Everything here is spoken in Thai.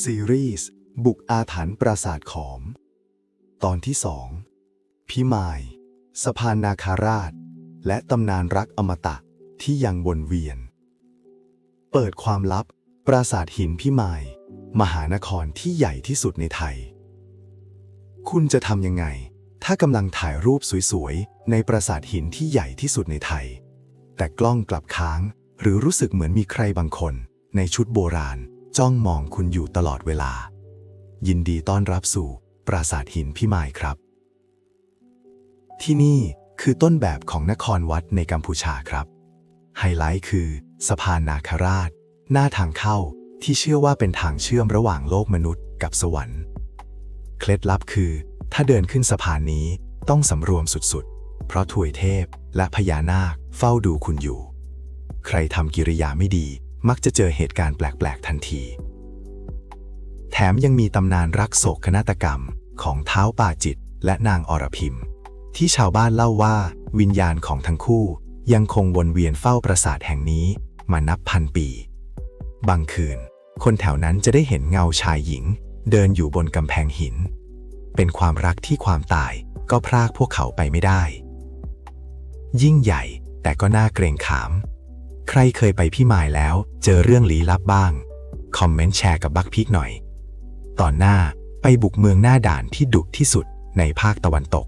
ซีรีส์ บุกอาถรรพ์ปราสาทขอม ตอนที่สองพิมาย สะพานนาคาราช และตำนานรักอมตะที่ยังวนเวียน เปิดความลับ ปราสาทหินพิมาย มหานครที่ใหญ่ที่สุดในไทย คุณจะทำยังไง ถ้ากำลังถ่ายรูปสวยๆ ในปราสาทหินที่ใหญ่ที่สุดในไทย แต่กล้องกลับค้าง หรือรู้สึกเหมือนมีใครบางคน ในชุดโบราณ จ้องมองคุณอยู่ตลอดเวลา ยินดีต้อนรับสู่ปราสาทหินพิมายครับ ที่นี่คือต้นแบบของนครวัดในกัมพูชาครับ ไฮไลท์คือสะพานนาคาราช หน้าทางเข้าที่เชื่อว่าเป็นทางเชื่อมระหว่างโลกมนุษย์กับสวรรค์ เคล็ดลับคือ ถ้าเดินขึ้นสะพานนี้ต้องสำรวมสุดๆ เพราะถวยเทพและพญานาคเฝ้าดูคุณอยู่ ใครทำกิริยาไม่ดี มักจะเจอเหตุการณ์แปลก ๆ ทันที แถมยังมีตำนานรักโศกนาฏกรรมของเท้าป่าจิตและนางอรพิมที่ชาวบ้านเล่าว่าวิญญาณของทั้งคู่ยังคงวนเวียนเฝ้าปราสาทแห่งนี้มานับพันปี บางคืน คนแถวนั้นจะได้เห็นเงาชายหญิง เดินอยู่บนกำแพงหิน เป็นความรักที่ความตายก็พรากพวกเขาไปไม่ได้ ยิ่งใหญ่แต่ก็น่าเกรงขาม ใครเคยไปพี่หมายแล้ว เจอเรื่องลี้ลับบ้าง คอมเมนต์แชร์กับบักพีกหน่อย ตอนหน้าไปบุกเมืองหน้าด่านที่ดุที่สุดในภาคตะวันตก